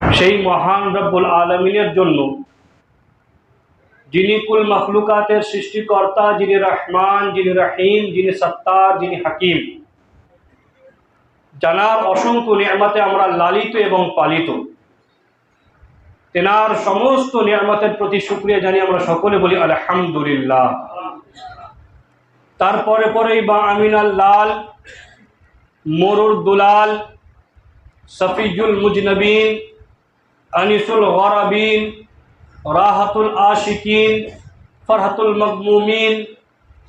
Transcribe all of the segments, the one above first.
সেই মহান রব্বুল আলমিনের জন্য, যিনি কুল মখলুকাতের সৃষ্টিকর্তা, যিনি রহমান, যিনি রহিম, যিনি সত্তার, যিনি হাকিম। জানার অসংখ্য নিয়ামতে আমরা লালিত এবং পালিত। তেনার সমস্ত নিয়ামতের প্রতি শুক্রিয়া জানি আমরা সকলে বলি আলহামদুলিল্লাহ। তারপরে পরেই বা আমিনাল লাল, মরুর দুলাল, সফিজুল মুজনবিন انیس الغربین راحت العاشقین فرحت المغمومین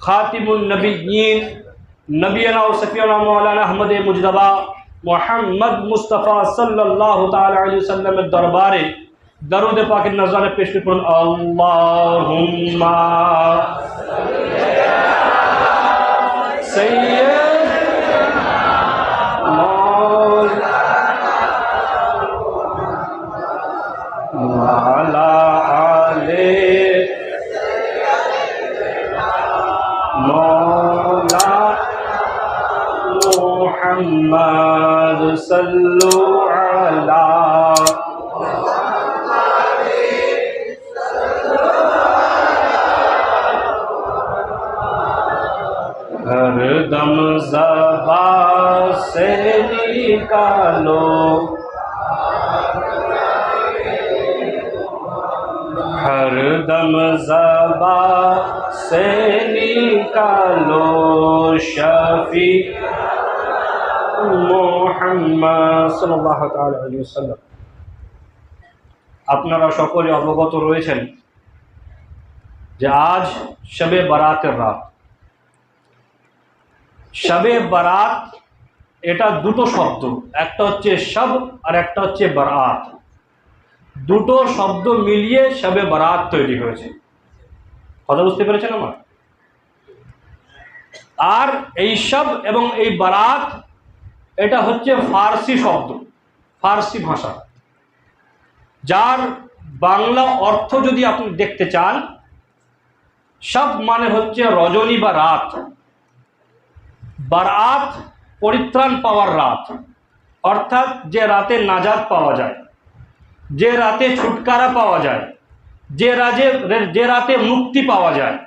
خاتم النبیین نبی و اللہ مولانا احمد مجدبہ محمد مصطفیٰ صلی اللہ تعالی علیہ وسلم دربار درود پاک نظر پیش پر اللہم سید محمد صلو ہر دم زبا سے نکالو۔ ہر دم زبا سے نکالو۔ شفیع আপনারা সকলে অবগত রয়েছেন যে আজ শবে বারাতের রাত। শবে বারাত এটা দুটো শব্দ, একটা হচ্ছে শব আর একটা হচ্ছে বারাত। দুটো শব্দ মিলিয়ে শবে বারাত তৈরি হয়েছে। কথা বুঝতে পেরেছেন আমার? আর এই সব এবং এই বারাত এটা হচ্ছে ফার্সি শব্দ, ফার্সি ভাষা। যার বাংলা অর্থ যদি আপনি দেখতে চান, সব মানে হচ্ছে রজনী বা রাত। বারাত পরিত্রাণ পাওয়ার রাত, অর্থাৎ যে রাতে নাজাদ পাওয়া যায়, যে রাতে ছুটকারা পাওয়া যায়, যে রাজে, যে রাতে মুক্তি পাওয়া যায়,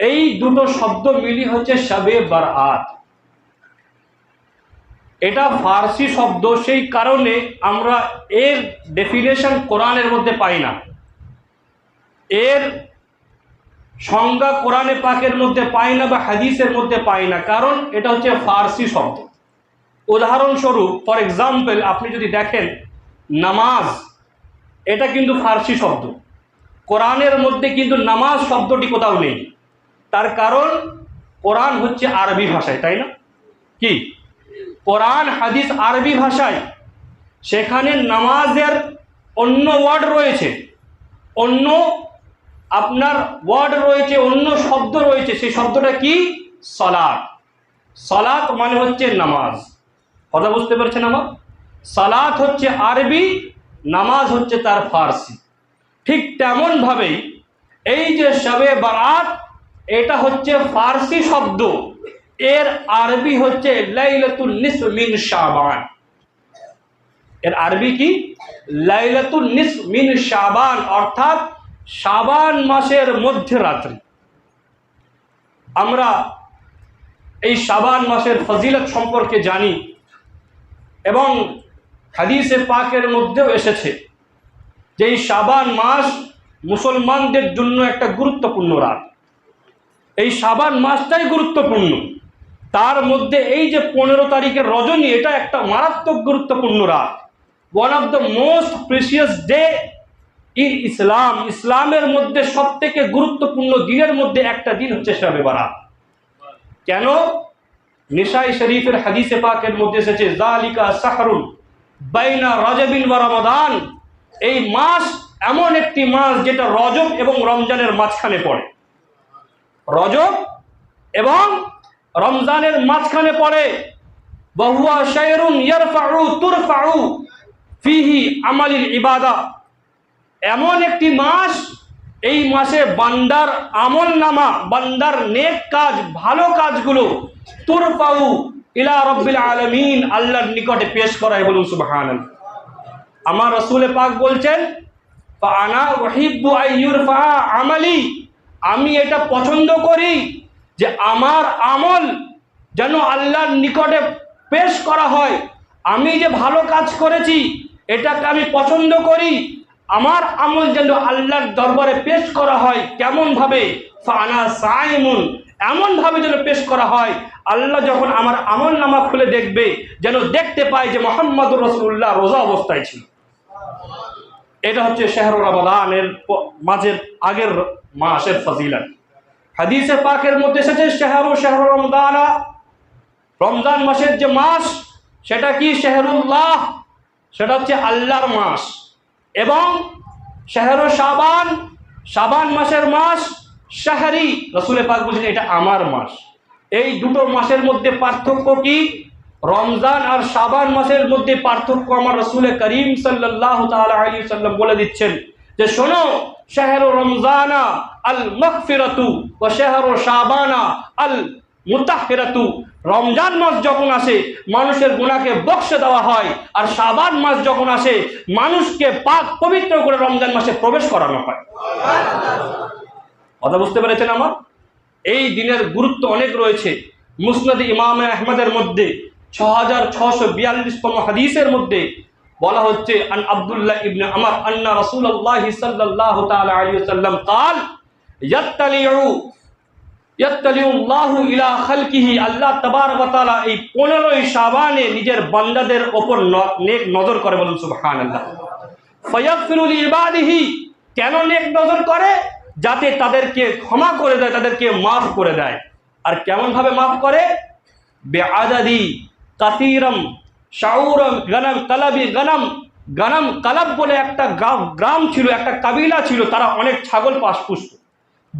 এই দুটো শব্দ মিলি হচ্ছে শবে বারাত। এটা ফার্সি শব্দ, সেই কারণে আমরা এর ডেফিনেশন কোরআনের মধ্যে পাই না। এর সংজ্ঞা কোরআনে পাকের মধ্যে পাই না বা হাদিসের মধ্যে পাই না, কারণ এটা হচ্ছে ফার্সি শব্দ। উদাহরণস্বরূপ ফর এক্সাম্পল আপনি যদি দেখেন, নামাজ, এটা কিন্তু ফার্সি শব্দ। কোরআনের মধ্যে কিন্তু নামাজ শব্দটি কোথাও নেই। তার কারণ কোরআন হচ্ছে আরবি ভাষায়, তাই না? কি? কোরআন, হাদিস, আরবি ভাষায়। সেখানে নামাজের অন্য ওয়ার্ড রয়েছে। অন্য আপনার ওয়ার্ড রয়েছে, অন্য শব্দ রয়েছে। সেই শব্দটা কি? সলাৎ সলাৎ মানে হচ্ছে নামাজ। কথা বুঝতে পারছেন আমার? সালাত হচ্ছে আরবি, নামাজ হচ্ছে তার ফার্সি। ঠিক তেমনভাবেই এই যে শবে বারাত, এটা হচ্ছে ফার্সি শব্দ। এর আরবি হচ্ছে লাইলাতুল নিস মিন শাবান। এর আরবি কি? লাইলাতুল নিস মিন শাবান, অর্থাৎ শাবান মাসের মধ্যরাত্রি আমরা এই শাবান মাসের ফজিলত সম্পর্কে জানি এবং হাদিসে পাকের মধ্যেও এসেছে যে এই শাবান মাস মুসলমানদের জন্য একটা গুরুত্বপূর্ণ রাত। এই শাবান মাসটাই গুরুত্বপূর্ণ। তার মধ্যে এই যে পনেরো তারিখের রজনী, এটা একটা মারাত্মক গুরুত্বপূর্ণ রাত। One of the most precious day in Islam ইসলামের মধ্যে সব থেকে গুরুত্বপূর্ণ দিনের মধ্যে একটা দিন হচ্ছে শবে বারাত। কেন? নিসাই শরীফের হাদিসে পাকের মধ্যে এসেছে, জালিকা সাহরুল বাইনা রজবিন বা রমাদান। এই মাস এমন একটি মাস যেটা রজব এবং রমজানের মাঝখানে পড়ে। রজব এবং রমজানের মাঝখানে পড়ে বহুয়া শায়রুন ইয়ারফাউ তুরফাউ ফিহি আমালিল ইবাদা। এমন একটি মাস, এই মাসে বান্দার আমল নামা, বান্দার নেক কাজ, ভালো কাজগুলো তুরফাউ ইলা রব্বিল আলমিন আল্লাহর নিকটে পেশ করায় বলুন সুবহান আমার রসুলে পাক বলছেন আনা ওহিব্বু আইয়ুর আমালি আমি এটা পছন্দ করি যে আমার আমল যেন আল্লাহর নিকটে পেশ করা হয়। আমি যে ভালো কাজ করেছি, এটাকে আমি পছন্দ করি, আমার আমল যেন আল্লাহর দরবারে পেশ করা হয় কেমনভাবে? ফানা সাইমুন, এমনভাবে যেন পেশ করা হয়। আল্লাহ যখন আমার আমল নামা খুলে দেখবে, যেন দেখতে পায় যে মোহাম্মদ রসুল্লাহ রোজা অবস্থায় ছিল। এটা হচ্ছে শেহর রমাদানের মাঝের আগের মাসের ফজিলত। হাদিসে পাকের মধ্যে এসেছে, শেহরু শেহর রমদানা। রমজান মাসের যে মাস, সেটা কি? শেহরুল্লাহ। সেটা হচ্ছে আল্লাহর মাস। এবং শেহর শাবান। শাবান মাসের মাস, শাহরি। রসুলে পাক বলছেন, এটা আমার মাস। এই দুটো মাসের মধ্যে পার্থক্য কি? রমজান আর শাবান মাসের মধ্যে পার্থক্য আমার রসুলে করিম সাল্লাহ তাল আলী সাল্লাম বলে দিচ্ছেন। যে শোনো, শাহর রমজানা, আল মকফিরাতু ও শাহর শাবানা, আল মুতাহিরাতু রমজান মাস যখন আসে, মানুষের গুণাকে বক্সে দেওয়া হয়, আর শাবান মাস যখন আসে, মানুষকে পাক পবিত্র করে রমজান মাসে প্রবেশ করানো হয়। কথা বুঝতে পেরেছেন আমার? এই দিনের গুরুত্ব অনেক রয়েছে। মুসনদ ইমাম আহমদের মধ্যে ছ হাজার ছশো বিয়াল্লিশতম হাদিসের মধ্যে বলা হচ্ছে আন আব্দুল্লাহ ইবনে আমার আন্না রাসূলুল্লাহ সাল্লাল্লাহু তাআলা আলাইহি ওয়াসাল্লাম قال ইয়াত্তালিউ ইয়াত্তালিউল্লাহু ইলা খালকিহি আল্লাহ তাবারক ওয়া তাআলা এই 15ই শাবানে নিজের বান্দাদের উপর ন- নেক নজর করে বলুন সুবহানাল্লাহ ফায়াগফিরু লিইবাদিহি কেন নেক নজর করে যাতে তাদেরকে ক্ষমা করে দেয় তাদেরকে মাফ করে দেয় আর কেমন ভাবে মাফ করে বেআদাদি কাসিরম শাউরম গনম কালাবি গনম গনম কালাব বলে একটা গ্রাম- ছিল, একটা কাবিলা ছিল, তারা অনেক ছাগল পাশ পুষত।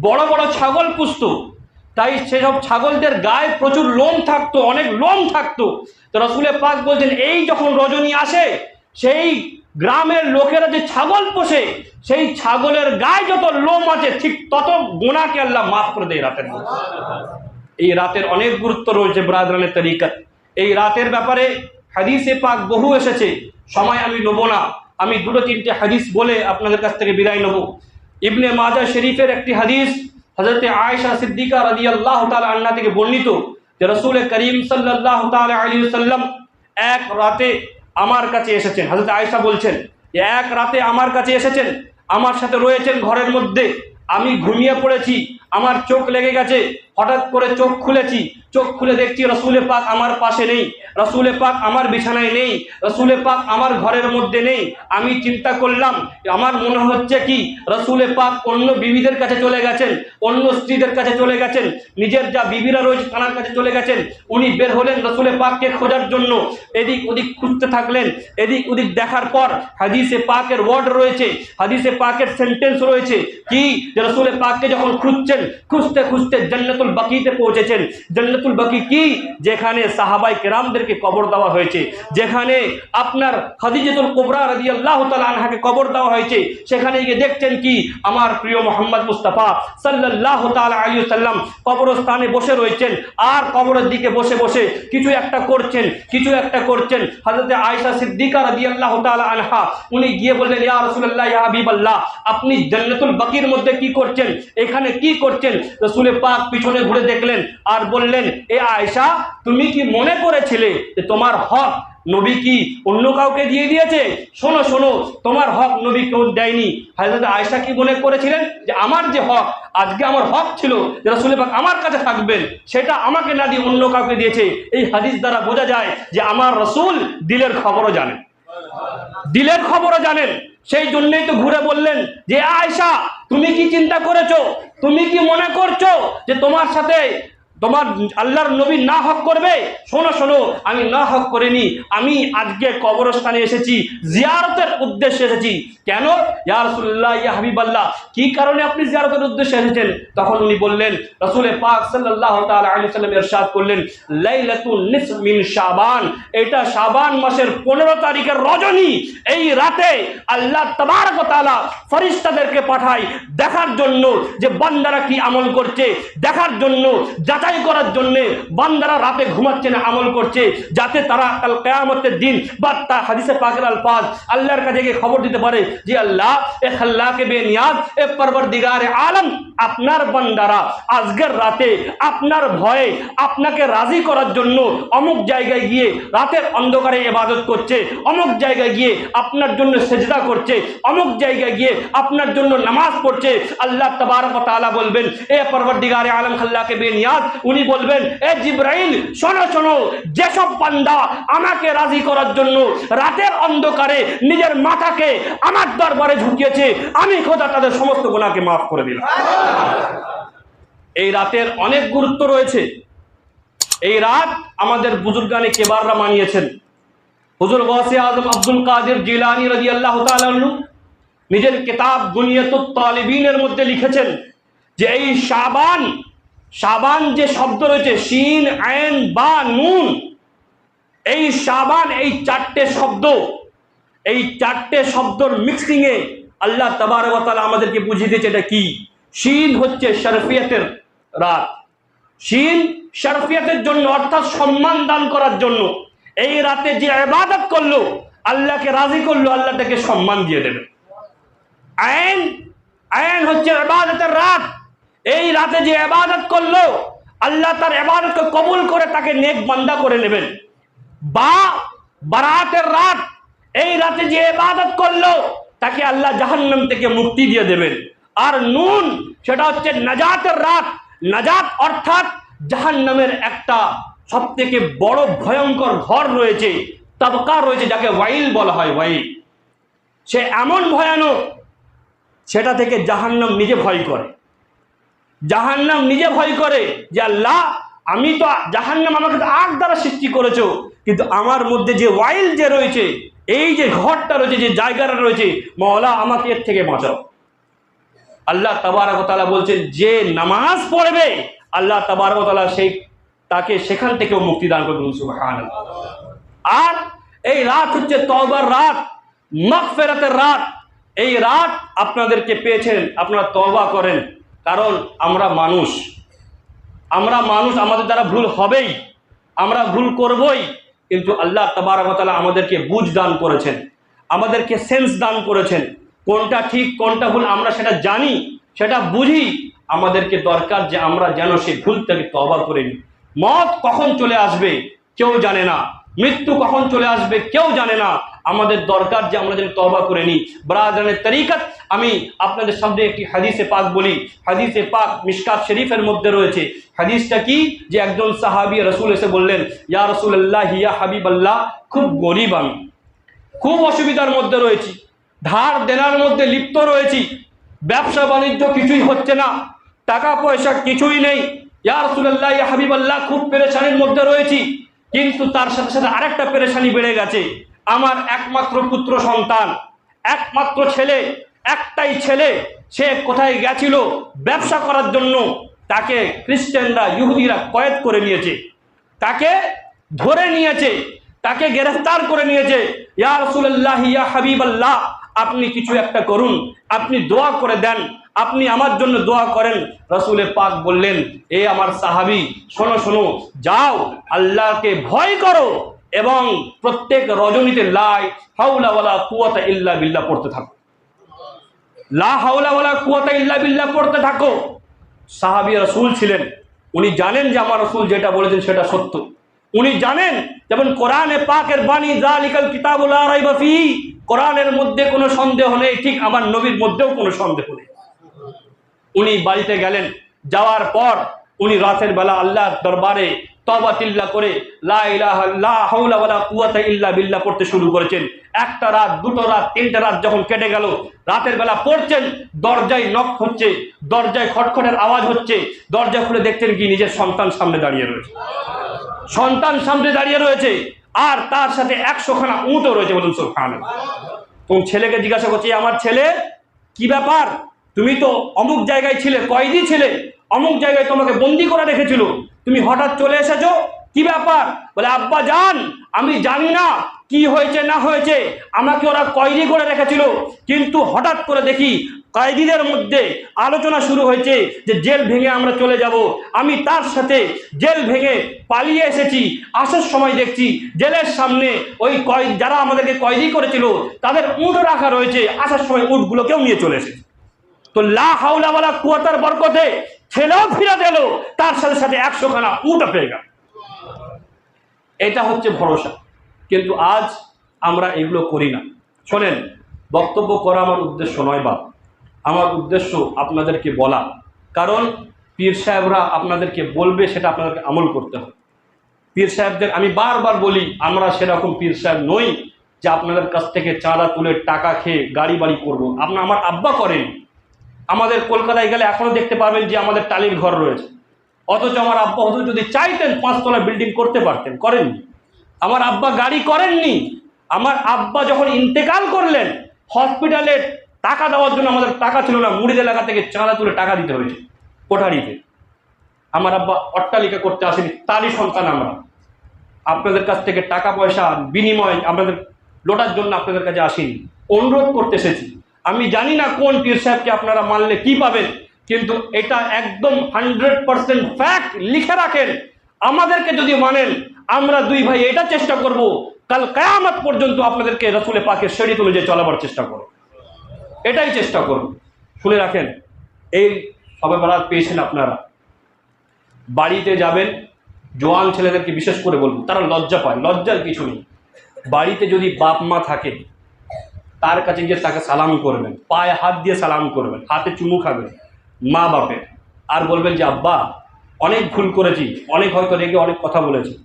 বড় বড় ছাগল পুষত। তাই সেসব ছাগলদের গায়ে প্রচুর লোম থাকতো, অনেক লোম থাকতো। তো রসুলের পাক বলছেন এই যখন রজনী আসে, সেই গ্রামের লোকেরা যে ছাগল পোষে, সেই ছাগলের গায়ে যত লোম আছে, ঠিক তত গোনাকে আল্লাহ মাফ করে দেয় রাতের এই রাতের অনেক গুরুত্ব রয়েছে, ব্রাদরানের তরিকা এই রাতের ব্যাপারে হাদিসে পাক বহু এসেছে। সময় আমি নেব না। আমি দুটো তিনটে হাদিস বলে আপনাদের কাছ থেকে বিদায় নেব। ইবনে মাজা শরীফের একটি হাদিস হজরতে আয়েশা সিদ্দিকা রাদি আল্লাহ তালা আন্না থেকে বর্ণিত যে রসুল করিম সাল্লাহ আলী সাল্লাম এক রাতে আমার কাছে এসেছেন। হজরত আয়েশা বলছেন, যে এক রাতে আমার কাছে এসেছেন, আমার সাথে রয়েছেন ঘরের মধ্যে। আমি ঘুমিয়ে পড়েছি, আমার চোখ লেগে গেছে, হঠাৎ করে চোখ খুলেছি চোখ খুলে দেখছি রসুলে পাক আমার পাশে নেই রসুলে পাক আমার বিছানায় নেই রসুলে পাক আমার ঘরের মধ্যে নেই। আমি চিন্তা করলাম, আমার মনে হচ্ছে কি রসুলে পাক অন্য বিবিদের কাছে চলে গেছেন, অন্য স্ত্রীদের কাছে চলে গেছেন, নিজের যা বিবিরা রয়েছে তার কাছে চলে গেছেন, উনি বের হলেন রসুলে পাককে খোঁজার জন্য। এদিক ওদিক খুঁজতে থাকলেন, এদিক ওদিক দেখার পর হাদিসে পাকের ওয়ার্ড রয়েছে, হাদিসে পাকের সেন্টেন্স রয়েছে কি, যে রসুলে পাককে যখন খুঁজছেন, খুঁজতে খুঁজতে জান্নাতুল বাকিতে পৌঁছেছেন। জান্নাতুল বাকি কি? যেখানে সাহাবাই কেরামদেরকে কবর দেওয়া হয়েছে, যেখানে আপনার খাদিজাতুল কোবরা রাজি আল্লাহ আনহাকে কবর দেওয়া হয়েছে, সেখানে গিয়ে দেখছেন কি? আমার প্রিয় মোহাম্মদ মুস্তাফা সাল্লাহ তালা আলী সাল্লাম কবরস্থানে বসে রয়েছেন আর কবরের দিকে বসে বসে কিছু একটা করছেন, কিছু একটা করছেন। হজরত আয়সা সিদ্দিকা রাজি আল্লাহ আনহা, উনি গিয়ে বললেন, ইয়া রসুল্লাহ ইয়া হাবিব আল্লাহ আপনি জান্নাতুল বাকির মধ্যে কি করছেন? এখানে কি করছেন? রসুলে পাক পিছনে ঘুরে দেখলেন আর বললেন এ আয়সা তুমি কি মনে করেছিলে যে তোমার হক নবী কি অন্য কাউকে দিয়ে দিয়েছে? শোনো শোনো, তোমার হক নবী কেউ দেয়নি। হাজরত আয়সা কি মনে করেছিলেন যে আমার যে হক, আজকে আমার হক ছিল যে রসুল পাক আমার কাছে থাকবেন, সেটা আমাকে না দিয়ে অন্য কাউকে দিয়েছে? এই হাদিস দ্বারা বোঝা যায় যে আমার রসুল দিলের খবরও জানেন। দিলের খবরও জানেন। সেই জন্যই তো ঘুরে বললেন যে আয়সা তুমি কি চিন্তা করেছ? তুমি কি মনে করছ যে তোমার সাথে তোমার আল্লাহর নবী না হক করবে? শোনো শোনো, আমি না হক করিনি। আমি আজকে কবরস্থানে এসেছি, জিয়ারতের উদ্দেশ্যে এসেছি। কেন? ইয়া রাসূলুল্লাহ, ইয়া হাবিবাল্লাহ, কি কারণে আপনি জিয়ারতের উদ্দেশ্যে এসেছেন? তখন উনি বললেন রাসূলে পাক আলাইহি সাল্লাম ইরশাদ করলেন মিন শাবান। এটা শাবান মাসের 15 তারিখের রজনী। এই রাতে আল্লাহ তাবারক ওয়া তাআলা ফেরেশতাদেরকে পাঠায় দেখার জন্য যে বান্দারা কি আমল করছে, দেখার জন্য যাচাই যাচাই করার জন্যে বান্দারা রাতে ঘুমাচ্ছে না, আমল করছে, যাতে তারা কাল কেয়ামতের দিন বা তা হাদিসে পাকের আলফাজ আল্লাহর কাছে গিয়ে খবর দিতে পারে যে আল্লাহ, এ খাল্লাকে বেনিয়াজ, এ পরবর দিগারে আলম, আপনার বান্দারা আজকের রাতে আপনার ভয়ে আপনাকে রাজি করার জন্য অমুক জায়গায় গিয়ে রাতের অন্ধকারে ইবাদত করছে, অমুক জায়গায় গিয়ে আপনার জন্য সেজদা করছে, অমুক জায়গায় গিয়ে আপনার জন্য নামাজ পড়ছে। আল্লাহ তবারক তাআলা বলবেন, এ পরবর্তীগারে আলম, খাল্লাকে বেনিয়াজ উনি বলবেন, এ জিব্রাইল, শোনো শোনো, যেসব বান্দা আমাকে রাজি করার জন্য রাতের অন্ধকারে নিজের মাথাকে আমার দরবারে ঝুঁকিয়েছে, আমি খোদা তাদের সমস্ত গুণাকে মাফ করে দিলাম। এই রাতের অনেক গুরুত্ব রয়েছে। এই রাত আমাদের বুজুর্গানে কেবাররা মানিয়েছেন। হুজুর গৌসে আজম আব্দুল কাদের জিলানি রাজি আল্লাহ নিজের কিতাব গুনিয়তুত তালিবিনের মধ্যে লিখেছেন যে এই শাবান শাবান যে শব্দ রয়েছে, শিন, আইন বা নুন, এই সাবান এই চারটে শব্দ, এই চারটে শব্দর মিক্সিংয়ে আল্লাহ তাবারকতালা আমাদেরকে বুঝিয়ে দিয়েছে এটা কি? শিন হচ্ছে শরফিয়তের রাত। শিন শরফিয়তের জন্য, অর্থাৎ সম্মান দান করার জন্য, এই রাতে যে ইবাদত করল, আল্লাহকে রাজি করল, আল্লাহ তাকে সম্মান দিয়ে দেবে। আইন আইন হচ্ছে ইবাদতের রাত। এই রাতে যে এবাদত করল, আল্লাহ তার ইবাদতকে কবুল করে তাকে নেক বান্দা করে নেবেন। বা বারাতের রাত, এই রাতে যে এবাদত করল, তাকে আল্লাহ জাহান্নাম থেকে মুক্তি দিয়ে দেবেন। আর নুন, সেটা হচ্ছে নাজাতের রাত। নাজাত অর্থাৎ জাহান্নামের একটা সব থেকে বড় ভয়ঙ্কর ঘর রয়েছে, তবকা রয়েছে, যাকে ওয়াইল বলা হয়, ওয়াইল। সে এমন ভয়ানক, সেটা থেকে জাহান্নাম নিজে ভয় করে। জাহান্নাম নিজে ভয় করে যে আল্লাহ, আমি তো জাহান্নাম আমাকে আগ দ্বারা সৃষ্টি করেছ। কিন্তু আমার মধ্যে যে ওয়াইল যে রয়েছে, এই যে ঘরটা রয়েছে, যে জায়গাটা রয়েছে, মওলা আমাকে এর থেকে বাঁচাও। আল্লাহ তাবারকতালা বলছেন, যে নামাজ পড়বে, আল্লাহ তাবারকতালা সেই, তাকে সেখান থেকেও মুক্তি দান সুবহানাল্লাহ। আর এই রাত হচ্ছে তওবার রাত, মাগফিরাতের রাত। এই রাত আপনাদেরকে পেয়েছেন, আপনারা তওবা করেন। কারণ আমরা মানুষ। আমরা মানুষ, আমাদের দ্বারা ভুল হবেই। আমরা ভুল করবই। কিন্তু আল্লাহ তাবারকতালা আমাদেরকে বুঝ দান করেছেন। আমাদেরকে সেন্স দান করেছেন। কোনটা ঠিক, কোনটা ভুল আমরা সেটা জানি, সেটা বুঝি। আমাদেরকে দরকার যে আমরা যেন সেই ভুল থেকে তবা করে নিই। মত কখন চলে আসবে, কেউ জানে না। মৃত্যু কখন চলে আসবে কেউ জানে না। আমাদের দরকার যে আমরা যেন তবা করে নিই। ব্রাদানের তরিকত আমি আপনাদের সামনে একটি হাদিসে পাক বলি। হাদিসে পাক মিশকাত শরীফের মধ্যে রয়েছে। হাদিসটা কি? যে একজন সাহাবি রসুল এসে বললেন, ইয়া রসুল আল্লাহ ইয়া হাবিব আল্লাহ খুব গরিব আমি। খুব অসুবিধার মধ্যে রয়েছি। ধার দেনার মধ্যে লিপ্ত রয়েছি। ব্যবসা বাণিজ্য কিছুই হচ্ছে না। টাকা পয়সা কিছুই নেই। ইয়া রসুল্লাহ ইয়া হাবিব আল্লাহ খুব পেরেশানির মধ্যে রয়েছি। কিন্তু তার সাথে সাথে আরেকটা পেরেশানি বেড়ে গেছে। আমার একমাত্র পুত্র সন্তান, একমাত্র ছেলে, একটাই ছেলে, সে কোথায় গেছিল, ব্যবসা করার জন্য তাকে খ্রিস্টানরা, ইহুদিরা কয়েদ করে নিয়েছে। তাকে ধরে নিয়েছে, তাকে গ্রেফতার করে নিয়েছে। ইয়া রসুল্লাহ ইয়া হাবিব আল্লাহ আপনি কিছু একটা করুন, আপনি দোয়া করে দেন আপনি আমার জন্য দোয়া করেন, রসুলে পাক বললেন, এ আমার সাহাবি, শোনো শোনো, যাও, আল্লাহকে ভয় করো এবং প্রত্যেক রজনীতে লাই হাউলা ওয়ালা কুয়াতা ইল্লা বিল্লাহ পড়তে থাকো। লা হাউলা ওয়ালা কুয়াতা ইল্লা বিল্লাহ পড়তে থাকো। সাহাবি রসুল ছিলেন। উনি জানেন যে আমার রসুল যেটা বলেছেন সেটা সত্য। উনি জানেন, যেমন কোরআনে পাকের বাণী জালিকাল কিতাবুল রাইবা ফি কোরআনের মধ্যে কোনো সন্দেহ নেই, ঠিক আমার নবীর মধ্যেও কোনো সন্দেহ নেই। উনি বাড়িতে গেলেন। যাওয়ার পর উনি রাতের বেলা আল্লাহর দরবারে তবা তিল্লা করে ইল্লা বিল্লাহ পড়তে শুরু করেছেন। একটা রাত, দুটো রাত, তিনটা রাত যখন কেটে গেল, রাতের বেলা পড়ছেন, দরজায় নখ হচ্ছে, দরজায় খটখটের আওয়াজ হচ্ছে, দরজা খুলে দেখছেন কি নিজের সন্তান সামনে দাঁড়িয়ে রয়েছে। সন্তান সামনে দাঁড়িয়ে রয়েছে, আর তার সাথে একশোখানা উঁটও রয়েছে বলুন সুবহান তখন ছেলেকে জিজ্ঞাসা করছি আমার ছেলে? কি ব্যাপার? তুমি তো অমুক জায়গায় ছিলে, কয়েদি ছিলে, অমুক জায়গায় তোমাকে বন্দি করে রেখেছিল। তুমি হঠাৎ চলে এসেছ? কি ব্যাপার? বলে, আব্বা জান আমি জানি না কি হয়েছে, না হয়েছে, আমাকে ওরা কয়েদি করে রেখেছিল। কিন্তু হঠাৎ করে দেখি কয়েদিদের মধ্যে আলোচনা শুরু হয়েছে যে জেল ভেঙে আমরা চলে যাব। আমি তার সাথে জেল ভেঙে পালিয়ে এসেছি। আসার সময় দেখছি জেলের সামনে ওই কয়েদ যারা আমাদেরকে কয়েদি করেছিল, তাদের উঁট রাখা রয়েছে। আসার সময় উঁটগুলোকেও নিয়ে চলে এসেছে। তো লা হাউলাওয়ালা কুয়াতার বরকতে ছেলেও ফিরে দিল, তার সাথে সাথে একশো খানা উঁটা পেয়ে গেল এটা হচ্ছে ভরসা। কিন্তু আজ আমরা এগুলো করি না। শোনেন, বক্তব্য করা আমার উদ্দেশ্য নয় বা আমার উদ্দেশ্য আপনাদেরকে বলা। কারণ পীর সাহেবরা আপনাদেরকে বলবে, সেটা আপনাদেরকে আমল করতে হবে। পীর সাহেবদের আমি বারবার বলি, আমরা সেরকম পীর সাহেব নই যে আপনাদের কাছ থেকে চাঁদা তুলে টাকা খেয়ে গাড়ি বাড়ি করব। আপনার আমার আব্বা করেন। আমাদের কলকাতায় গেলে এখনও দেখতে পারবেন যে আমাদের টালির ঘর রয়েছে। অথচ আমার আব্বা হয়তো যদি চাইতেন পাঁচতলা বিল্ডিং করতে পারতেন, করেননি। আমার আব্বা গাড়ি করেননি। আমার আব্বা যখন ইন্তেকাল করলেন হসপিটালে টাকা দেওয়ার জন্য আমাদের টাকা ছিল না মুড়িদ এলাকা থেকে চাঁদা তুলে টাকা দিতে হয়েছে কোঠারিতে। আমার আব্বা অট্টালিকা করতে আসেনি, তারই সন্তান আমরা। আপনাদের কাছ থেকে টাকা পয়সা বিনিময় আপনাদের লোটার জন্য আপনাদের কাছে আসিনি। অনুরোধ করতে এসেছি। আমি জানি না কোন পীর সাহেবকে আপনারা মানলে কি পাবেন, কিন্তু এটা একদম হান্ড্রেড পার্সেন্ট ফ্যাক্ট লিখে রাখেন। আমাদেরকে যদি মানেন, আমরা দুই ভাই এটা চেষ্টা করব, কাল কায়ামত পর্যন্ত আপনাদেরকে রসুলে পাকে সেড়ি তুলে যে চলাবার চেষ্টা করব। এটাই চেষ্টা করব। শুনে রাখেন, এই সবে বরাত পেয়েছেন আপনারা। বাড়িতে যাবেন, জোয়ান ছেলেদেরকে বিশেষ করে বলব, তারা লজ্জা পায়, লজ্জার কিছু নেই। বাড়িতে যদি বাপ মা থাকে তার কাছে গিয়ে তাকে সালাম করবেন, পায়ে হাত দিয়ে সালাম করবেন, হাতে চুমু খাবেন। মা বাপের। আর বলবেন যে, আব্বা, অনেক ভুল করেছি, অনেক হয়তো রেগে অনেক কথা বলেছি।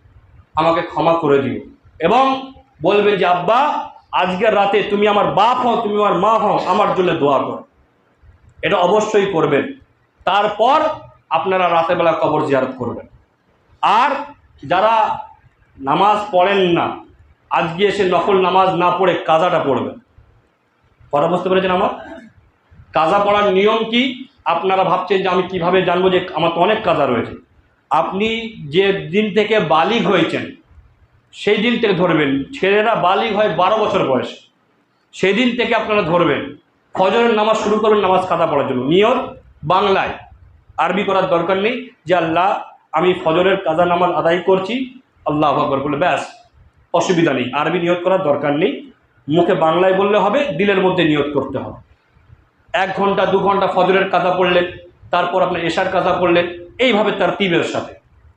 আমাকে ক্ষমা করে দিও। এবং বলবেন যে, আব্বা আজকের রাতে তুমি আমার বাপ হও, তুমি আমার মা হও, আমার জন্য দোয়া করো। এটা অবশ্যই করবেন। তারপর আপনারা রাতের বেলা কবর জিয়ারত করবেন। আর যারা নামাজ পড়েন না, আজকে এসে নকল নামাজ না পড়ে কাজাটা পড়বেন। কথা বুঝতে পেরেছেন আমার? কাজা পড়ার নিয়ম কি? আপনারা ভাবছেন যে আমি কীভাবে জানব যে আমার তো অনেক কাজা রয়েছে। আপনি যে দিন থেকে বালিগ হয়েছেন, সেই দিন থেকে ধরবেন। ছেলেরা বালিগ হয় বারো বছর বয়স। সেই দিন থেকে আপনারা ধরবেন। ফজরের নামাজ শুরু করবেন নামাজ কাদা পড়ার জন্য। নিয়ত বাংলায়। আরবি করার দরকার নেই যে, আল্লাহ, আমি ফজরের কাজা নামাজ আদায় করছি। আল্লাহ আকবর বলে ব্যাস। অসুবিধা নেই। আরবি নিয়ত করার দরকার নেই। মুখে বাংলায় বললে হবে, দিলের মধ্যে নিয়ত করতে হবে। এক ঘণ্টা, দু ঘণ্টা ফজরের কাজা পড়লেন তারপর আপনার এশার কাজা পড়লেন এইভাবে তার তীবের সাথে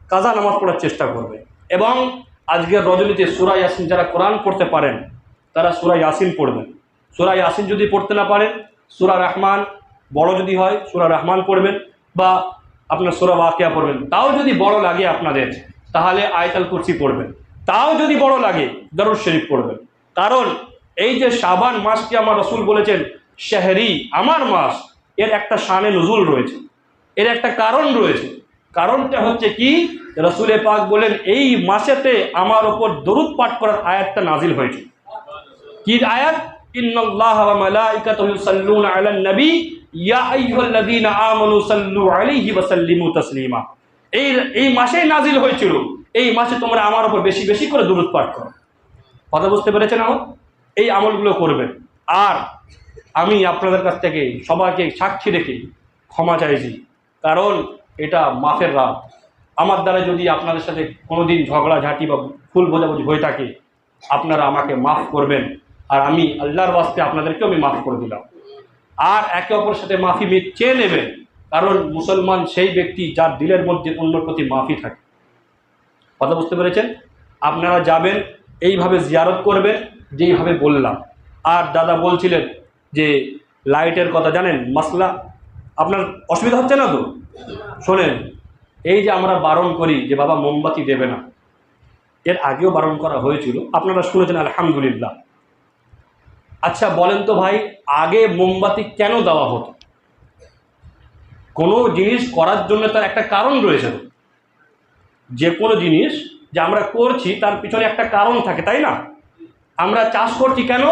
কাজা নামাজ পড়ার চেষ্টা করবে। এবং আজকের রজনীতে সুরা ইয়াসিন যারা কোরআন পড়তে পারেন, তারা সুরা ইয়াসিন পড়বেন। সুরা ইয়াসিন যদি পড়তে না পারেন, সুরা রহমান বড় যদি হয়, সুরা রহমান পড়বেন বা আপনার সুরা ওয়াকিয়া পড়বেন। তাও যদি বড় লাগে আপনাদের, তাহলে আয়তাল কুরসি পড়বেন। তাও যদি বড় লাগে দরুদ শরীফ পড়বেন। কারণ এই যে শাবান মাসকে আমার রসুল বলেছেন, শেহরি আমার মাস, এর একটা শানে নজুল রয়েছে। এর একটা কারণ রয়েছে। কারণটা হচ্ছে কি? রসুলে পাক বলেন, এই মাসেতে আমার ওপর দরুদ পাঠ করার আয়াতটা নাজিল হয়েছে। কি আয়াত? এই এই মাসেই নাজিল হয়েছিল। এই মাসে তোমরা আমার উপর বেশি বেশি করে দরুদ পাঠ করো। কথা বুঝতে পেরেছেন আমার? এই আমলগুলো করবেন। আর আমি আপনাদের কাছ থেকে সবাইকে সাক্ষী রেখে ক্ষমা চাইছি, কারণ এটা মাফের রাত। আমার দ্বারা যদি আপনাদের সাথে কোনোদিন ঝগড়াঝাঁটি বা ফুল বোঝাবুঝি হয়ে থাকে, আপনারা আমাকে মাফ করবেন, আর আমি আল্লাহর বাস্তে আপনাদেরকেও আমি মাফ করে দিলাম। আর একে অপরের সাথে মাফি চেয়ে নেবেন, কারণ মুসলমান সেই ব্যক্তি যার দিলের মধ্যে অন্যর প্রতি মাফি থাকে। কথা বুঝতে পেরেছেন? আপনারা যাবেন, এইভাবে জিয়ারত করবেন যেইভাবে বললাম। আর দাদা বলছিলেন যে লাইটের কথা, জানেন, মশলা, আপনার অসুবিধা হচ্ছে না তো? শোনেন, এই যে আমরা বারণ করি যে বাবা মোমবাতি দেবে না, এর আগেও বারণ করা হয়েছিল, আপনারা শুনেছেন, আলহামদুলিল্লাহ। আচ্ছা বলেন তো ভাই, আগে মোমবাতি কেন দেওয়া হতো? কোনো জিনিস করার জন্য তার একটা কারণ রয়েছে যে কোনো জিনিস যে আমরা করছি, তার পিছনে একটা কারণ থাকে, তাই না? আমরা চাষ করছি কেন?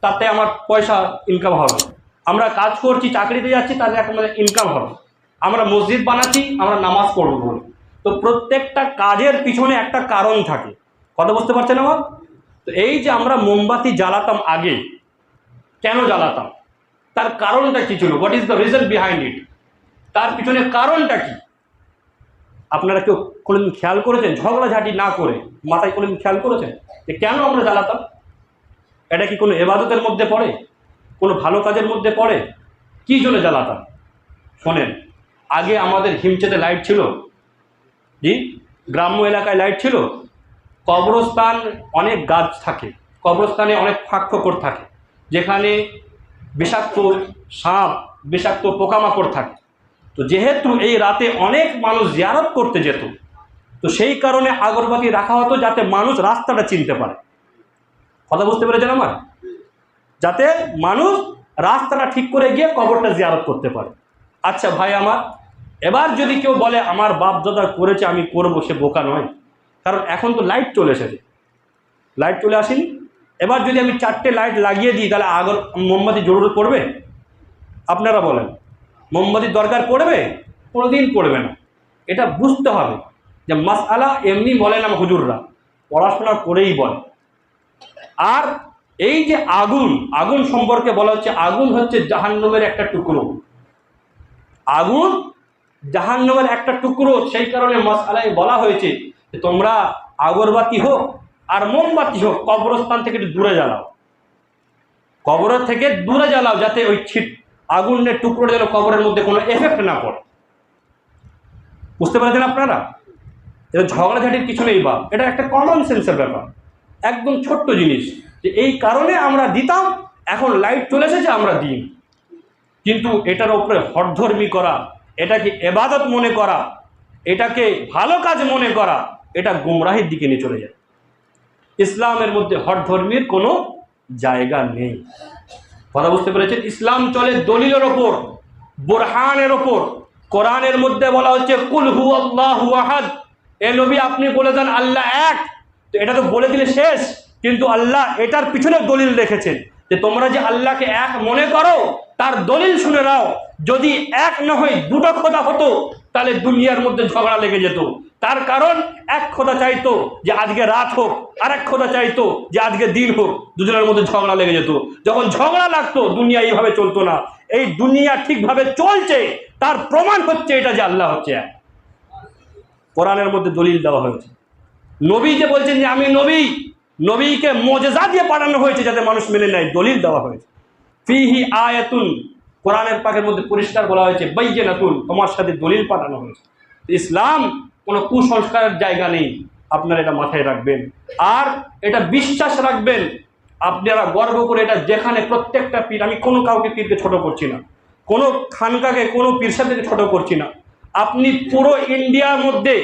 তাতে আমার পয়সা ইনকাম হবে। আমরা কাজ করছি, চাকরিতে যাচ্ছি, তাতে আমাদের ইনকাম হবে। আমরা মসজিদ বানাচ্ছি, আমরা নামাজ পড়ব বলে। তো প্রত্যেকটা কাজের পিছনে একটা কারণ থাকে। কথা বুঝতে পারছেন আমার? তো এই যে আমরা মোমবাতি জ্বালাতাম আগে, কেন জ্বালাতাম? তার কারণটা কি ছিল? What is the reason behind it তার পিছনে কারণটা কি? আপনারা কেউ কোনোদিন খেয়াল করেছেন? ঝগড়াঝাটি না করে মাথায় কোনোদিন খেয়াল করেছেন? যে কেন আমরা জ্বালাতাম? এটা কি কোনো এবাদতের মধ্যে পড়ে? কোনো ভালো কাজের মধ্যে পড়ে? কী জন্য জ্বালাতাম? শোনেন, আগে আমাদের হিমচেতে লাইট ছিল। জি? গ্রাম্য এলাকায় লাইট ছিল। কবরস্থান অনেক গাছ থাকে। কবরস্থানে অনেক ফাঁক ফোকর থাকে। যেখানে বিষাক্ত সাপ, বিষাক্ত পোকামাকড় থাকে। তো যেহেতু এই রাতে অনেক মানুষ জিয়ারত করতে যেত, তো সেই কারণে আগরবাতি রাখা হতো যাতে মানুষ রাস্তাটা চিনতে পারে। কথা বুঝতে পেরেছেন আমার? যাতে মানুষ রাস্তাটা ঠিক করে গিয়ে কবরটা জিয়ারত করতে পারে। আচ্ছা ভাই আমার, এবার যদি কেউ বলে, আমার বাপ দাদা করেছে, আমি করব সে বোকা নয়। কারণ এখন তো লাইট চলে এসেছে। লাইট চলে আসেনি। এবার যদি আমি চারটে লাইট লাগিয়ে দিই, তাহলে আগর মোমবাতি জরুরত পড়বে? আপনারা বলেন। মোমবাতির দরকার পড়বে? কোনোদিন পড়বে না। এটা বুঝতে হবে যে মাস আলা এমনি বলে না হুজুররা, পড়াশোনা করেই বলে। আর এই যে আগুন আগুন সম্পর্কে বলা হচ্ছে, আগুন হচ্ছে জাহান্নমের একটা টুকরো। আগুন জাহান্নমের একটা টুকরো, সেই কারণে মশালায় বলা হয়েছে যে তোমরা আগরবাতি হোক আর মোমবাতি হোক, কবরস্থান থেকে দূরে জ্বালাও। কবর থেকে দূরে জ্বালাও যাতে ওই ছিট আগুনের টুকরো যেন কবরের মধ্যে কোনো এফেক্ট না পড়ে। বুঝতে পারছেন আপনারা? এটা ঝগড়াঝাটির কিছু নেই বা এটা একটা কমন সেন্সের ব্যাপার। একদম ছোট্ট জিনিস যে এই কারণে আমরা দিতাম, এখন লাইট চলে এসেছে, আমরা দিই। কিন্তু এটার উপরে হঠধর্মী করা, এটাকে এবাদত মনে করা, এটাকে ভালো কাজ মনে করা, এটা গুমরাহির দিকে নিয়ে চলে যায়। ইসলামের মধ্যে হঠধর্মীর কোনো জায়গা নেই। কথা বুঝতে পেরেছেন? ইসলাম চলে দলিলের ওপর, বোরহানের ওপর। কোরআনের মধ্যে বলা হচ্ছে, কুল হু আল্লাহু আহাদ। এ নবী আপনি বলে দেন, আল্লাহ এক। তো এটা তো বলে দিলে শেষ। কিন্তু আল্লাহ এটার পিছনে দলিল রেখেছেন যে তোমরা যে আল্লাহকে এক মনে করো, তার দলিল শুনে নাও। যদি এক না হয় দুটো খোদা হতো, তাহলে দুনিয়ার মধ্যে ঝগড়া লেগে যেত। তার কারণ, এক খোদা চাইতো যে আজকে রাত হোক আর এক খোদা চাইতো যে আজকে দিন হোক, দুজনের মধ্যে ঝগড়া লেগে যেত। যখন ঝগড়া লাগতো, দুনিয়া এইভাবে চলতো না। এই দুনিয়া ঠিকভাবে চলছে, তার প্রমাণ হচ্ছে এটা যে আল্লাহ হচ্ছে এক। কোরআনের মধ্যে দলিল দেওয়া হয়েছে। নবী যে বলছেন যে আমি নবী, নবীকে মজেজা দিয়ে পাঠানো হয়েছে যাতে মানুষ মেনে নেয়, দলিল দেওয়া হয়েছে। ফিহি আয়াতুন, কোরআনের পাকের মধ্যে পরিষ্কার বলা হয়েছে বাইজেনাতুন তোমার সাথে দলিল পাঠানো হয়েছে। ইসলাম, কোনো কুসংস্কারের জায়গা নেই, আপনারা এটা মাথায় রাখবেন। আর এটা বিশ্বাস রাখবেন, আপনারা গর্ব করে এটা যেখানে প্রত্যেকটা পীর, আমি কোনো কাউকে পীরকে ছোট করছি না, কোনো খানকাকে, কোনো পীর সাথে ছোট করছি না। আপনি পুরো ইন্ডিয়ার মধ্যে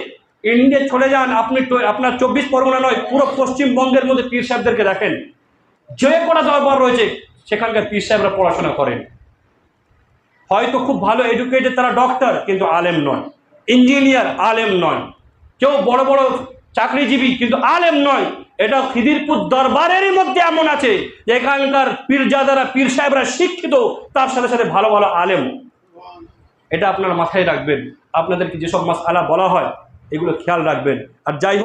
ইন্ডিয়া চলে যান, আপনি আপনার চব্বিশ পরগনা নয়, পুরো পশ্চিমবঙ্গের মধ্যে পীর সাহেবদেরকে দেখেন। যে কটা দরবার রয়েছে, সেখানকার পীর সাহেবরা পড়াশোনা করেন। হয়তো খুব ভালো এডুকেটেড তারা ডক্টর কিন্তু আলেম নয়। ইঞ্জিনিয়ার আলেম নয়। কেউ বড় বড় চাকরিজীবী, কিন্তু আলেম নয়। এটা খিদিরপুর দরবারেরই মধ্যে এমন আছে, যে এখানকার পীরজাদারা পীর সাহেবরা শিক্ষিত, তার সাথে সাথে ভালো ভালো আলেম। এটা আপনারা মাথায় রাখবেন। আপনাদেরকে যেসব মাস আলা বলা হয় এগুলো খেয়াল রাখবেন। আর যাই হোক